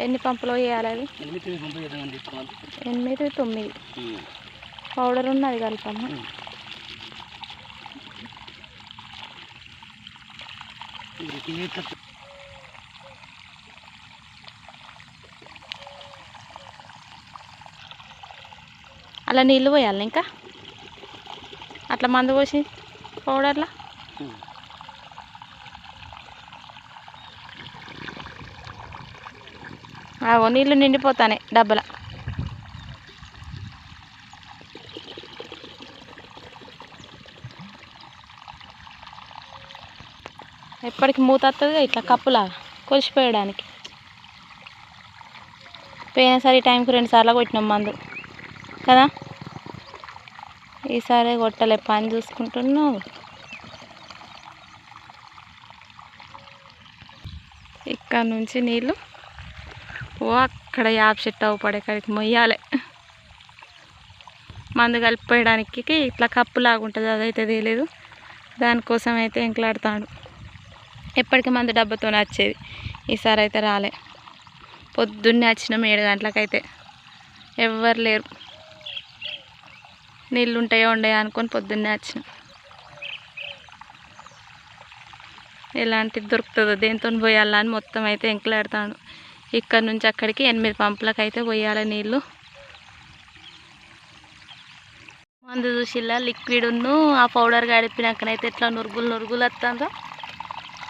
ఎన్ని పంపులు వేయాలి అది? ఎనిమిది తొమ్మిది పౌడర్ ఉన్నది కలపమ్మా అలా నీళ్ళు పోయాలి ఇంకా? అట్లా మందు పోసి పౌడర్లా ఆగో నీళ్ళు నిండిపోతానే డబ్బల. ఎప్పటికి మూత వస్తుంది ఇట్లా కప్పులాగా కొలిసిపోయడానికి. పోయినసారి టైంకి రెండు సార్లు కొట్టినాం మందు. కదా? ఈసారి కొట్టలే పని చూసుకుంటున్నావు. ఇక్కడ నుంచి నీళ్ళు ఓ అక్కడ యాప్ చెట్టు అవు పడే కాడికి మొయ్యాలి. మందు కలిపేయడానికి ఇట్లా కప్పు లాగుంటుంది అదైతే తెలియదు. దానికోసం అయితే ఎంకలాడుతాడు. ఎప్పటికీ మందు డబ్బాతో వచ్చేది. ఈసారి అయితే రాలే. పొద్దున్నే వచ్చినాం ఏడు గంటలకైతే. ఎవ్వరు లేరు. నీళ్ళు ఉంటాయో ఉండయో అనుకొని పొద్దున్నే వచ్చినాం. ఎలాంటిది దొరుకుతుందో దేనితో పోయాలని మొత్తం అయితే ఎంకలాడుతాడు. ఇక్కడ నుంచి అక్కడికి ఎనిమిది పంపులకు అయితే పోయాలి నీళ్ళు. మందు చూసిలా లిక్విడ్ ఉన్ను ఆ పౌడర్ గడిపినాకనైతే ఎట్లా నురుగులు నురుగులు వస్తుందో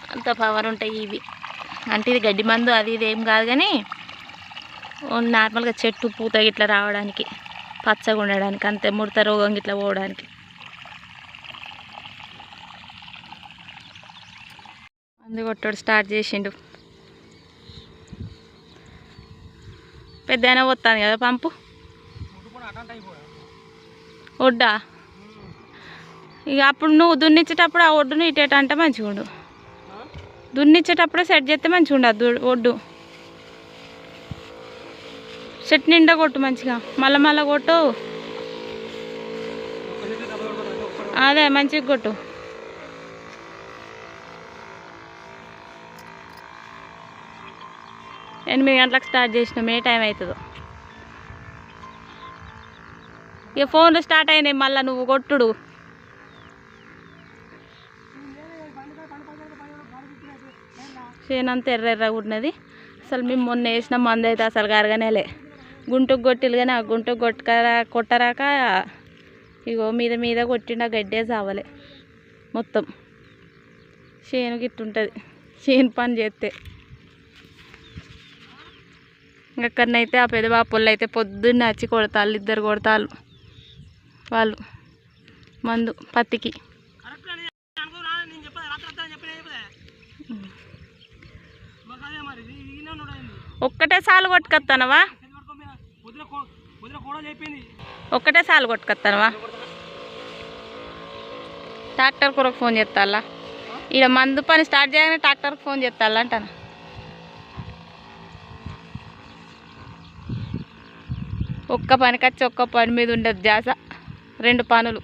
అంత పవర్ ఉంటాయి ఇవి. అంటే ఇది గడ్డి మందు అది ఇది ఏం కాదు కానీ నార్మల్గా చెట్టు పూత ఇట్లా రావడానికి పచ్చగా ఉండడానికి అంతే ముడత రోగం ఇట్లా పోవడానికి. మందు కొట్టాడు స్టార్ట్ చేసిండు. పెద్దయినా పోతుంది కదా పంపు? ఒడ్డా? ఇక అప్పుడు నువ్వు దున్నిచ్చేటప్పుడు ఆ ఒడ్డును ఇటేట అంటే మంచిగా ఉండు. దున్నిచ్చేటప్పుడే సెట్ చేస్తే మంచిగా ఉండదు ఒడ్డు. చెట్టు నిండా కొట్టు మంచిగా. మళ్ళా మళ్ళా కొట్టు. అదే మంచిగా కొట్టు. ఎనిమిది గంటలకు స్టార్ట్ చేసినాం. ఏ టైం అవుతుందో. ఇక ఫోన్లు స్టార్ట్ అయినాయి మళ్ళీ నువ్వు కొట్టుడు. చేనంత ఎర్ర ఎర్ర ఉన్నది. అసలు మేము మొన్న వేసిన మందు అయితే అసలు కరగనేలే గుంటుకు కొట్టిలు కానీ ఆ గుంటుకు కొట్టకరా కొట్టరాక ఇగో మీద మీద కొట్టిన గడ్డే చావలే మొత్తం. చేను గిట్టుంటుంది. చేను పని చేస్తే అక్కడనైతే ఆ పెద్ద బాపుళ్ళు అయితే పొద్దున్నే వచ్చి కొడతాళ్ళు ఇద్దరు కొడతాళ్ళు. వాళ్ళు. మందు పత్తికి. ఒక్కటే సాలు కొట్టుకొస్తానవా ఒక్కటే సాలు కొట్టుకొస్తానవా ట్రాక్టర్ కొరకు ఫోన్ చేస్తాలా ఇక మందు పని స్టార్ట్ చేయగానే ట్రాక్టర్కి ఫోన్ చేస్తాలా అంటాను? ఒక్క పనికి వచ్చి ఒక్క పని మీద ఉండదు జాస రెండు పనులు.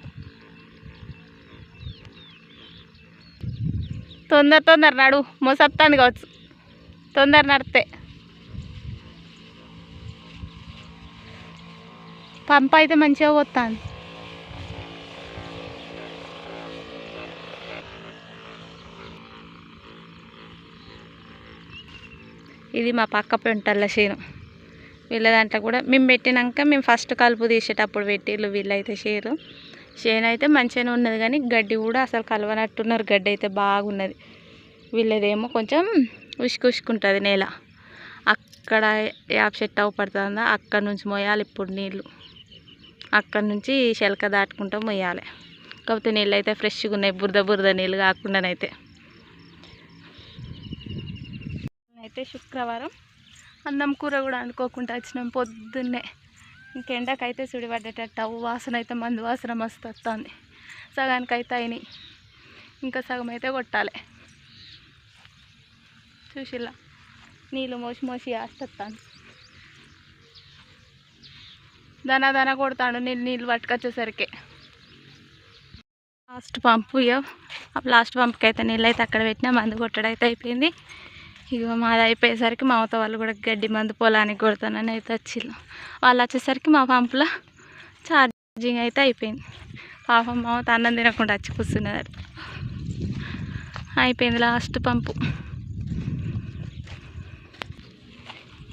తొందర తొందర నడు మోసత్తాను కావచ్చు తొందర నడితే. పంప అయితే మంచిగా పోతాను ఇది మా పక్క పెంటల్ల చేను వీళ్ళ దాంట్లో కూడా మేము పెట్టినాక మేము ఫస్ట్ కలుపు తీసేటప్పుడు పెట్టిళ్ళు వీళ్ళైతే షేరు. షేన్ అయితే మంచిగానే ఉన్నది కానీ గడ్డి కూడా అసలు కలవనట్టున్నారు. గడ్డి అయితే బాగున్నది. వీళ్ళదేమో కొంచెం ఉసుకు ఉసుకుంటుంది నేల. అక్కడ యాప్ చెట్టు అవపడుతుందా? అక్కడ నుంచి మోయాలి ఇప్పుడు నీళ్ళు. అక్కడ నుంచి శెలక దాటుకుంటూ మొయ్యాలి. కాకపోతే నీళ్ళు అయితే ఫ్రెష్గా ఉన్నాయి. బురద బురద నీళ్ళు కాకుండానైతే. అయితే శుక్రవారం అన్నం కూర కూడా అనుకోకుండా వచ్చినాం పొద్దున్నే. ఇంకెండకైతే సుడి పడ్డేటట్టు అవ్వు వాసన అయితే మందు వాసన మస్తు వస్తుంది. సగానికి అయితే అయినాయి. ఇంకా సగం అయితే కొట్టాలి. చూసిలా నీళ్ళు మోసి మోసి వేస్తాను దన దన కొడతాడు నీళ్ళు నీళ్ళు పట్టుకొచ్చేసరికి. లాస్ట్ పంపు ఇక లాస్ట్ పంపుకి అయితే నీళ్ళు అయితే అక్కడ పెట్టినా మందు కొట్టడం అయితే అయిపోయింది. ఇక మాది అయిపోయేసరికి మా అవత వాళ్ళు కూడా గడ్డి మందు పొలానికి కొడతానని అయితే వచ్చిళ్ళు. వాళ్ళు వచ్చేసరికి మా పంపులో ఛార్జింగ్ అయితే అయిపోయింది. పాపం మా అవత అన్నం తినకుండా వచ్చి కూర్చున్నది అయిపోయింది లాస్ట్ పంపు.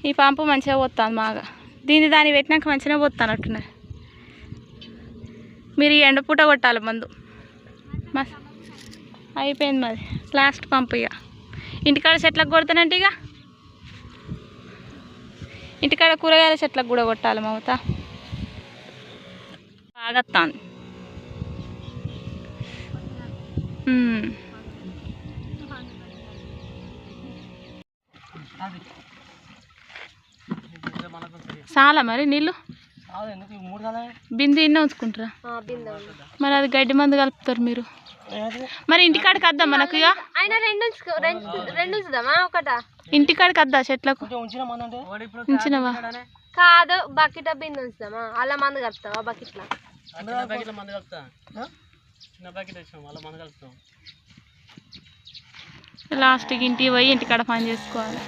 ఈ పంపు మంచిగా పోతుంది బాగా దీన్ని దాన్ని పెట్టినాక మంచిగా పోతానట్టున్నది. మీరు ఈ ఎండపూట కొట్టాలి మందు. మస్ అయిపోయింది మాది లాస్ట్ పంపు ఇక ఇంటికాడ చెట్లకు కొడతానంటే ఇక? ఇంటికాడ కూరగాయల చెట్లకు కూడా కొట్టాలి మమత. బాగా చాలా మరి నీళ్ళు? ఎందుకు? మూడు సార్లు బింది ఇన్నే ఉంచుకుంటారా? మరి అది గడ్డి మందు కలుపుతారు మీరు? మరి ఇంటికాడికి వద్దాం మనకు ఇక. అయినా రెండు రెండు ఉంచుదామా ఒకటా? ఇంటికాడికి వద్దా చెట్లకు? ఉంచినవా? కాదు బకెట్ బిందె ఉంచుదామా? అలా మందు కలుపుతావా బకెట్లో? కలుపుతాం. లాస్ట్కి ఇంటికి పోయి ఇంటికాడ పని చేసుకోవాలి.